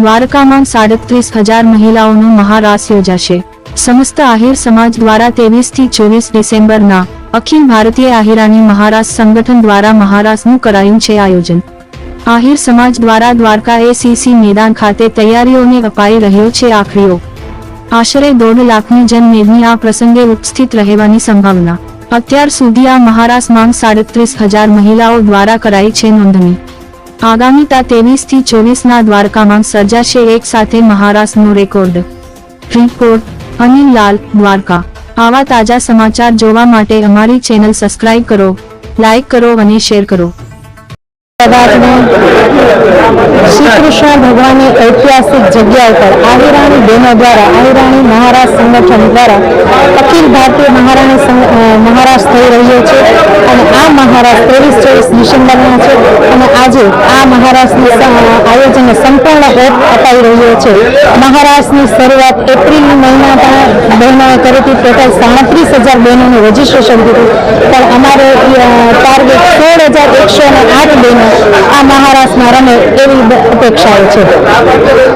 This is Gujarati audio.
દ્વારકામાં સાડત્રીસ હજાર મહિલાઓનો મહારાસ યોજાશે. સમસ્ત આહિર સમાજ દ્વારા ત્રેવીસથી ચોવીસ ડિસેમ્બરના અખિલ ભારતીય આહિરાની મહારાસ સંગઠન દ્વારા મહારાસનું કરાયું છે આયોજન. આહિર સમાજ દ્વારા દ્વારકા એસીસી મેદાન ખાતે તૈયારીઓને અપાઈ રહ્યો છે આખરીઓ. આશરે દોઢ લાખની જનમેદની આ પ્રસંગે ઉપસ્થિત રહેવાની સંભાવના. અત્યાર સુધી આ મહારાસ માંગ સાડત્રીસ હજાર મહિલાઓ દ્વારા કરાઈ છે નોંધણી. આગામી તા ત્રેવીસથી ચોવીસ ના દ્વારકામાં સર્જાશે એક સાથે મહારાષ્ટ્રનો રેકોર્ડ. રિપોર્ટ અનિલ લાલ, દ્વારકા. આવા તાજા સમાચાર જોવા માટે અમારી ચેનલ સબસ્ક્રાઇબ કરો લાઈક કરો અને શેર કરો. શ્રી કૃષ્ણ ભગવાનની ઐતિહાસિક જગ્યા ઉપર આહિરાણી બહેનો દ્વારા આહિરાણી મહારાજ સંગઠન દ્વારા અખિલ ભારતીય મહારાણી મહારાજ થઈ રહ્યો છે અને આ મહારાજ ત્રેવીસ ચોવીસ ડિસેમ્બરના છે. આજે આ મહારાષ્ટ્રની આયોજનને સંપૂર્ણ ઓપ અપાઈ રહ્યો છે. મહારાષ્ટ્રની શરૂઆત એપ્રિલ મહિનામાં બહેનોએ કરી હતી. ટોટલ સાડત્રીસ હજાર બહેનોનું રજીસ્ટ્રેશન કર્યું પણ અમારે ટાર્ગેટ સોળ હજાર એકસો અને આઠ બહેનો આ મહારાષ્ટ્રમાં રમે એવી અપેક્ષાઓ છે.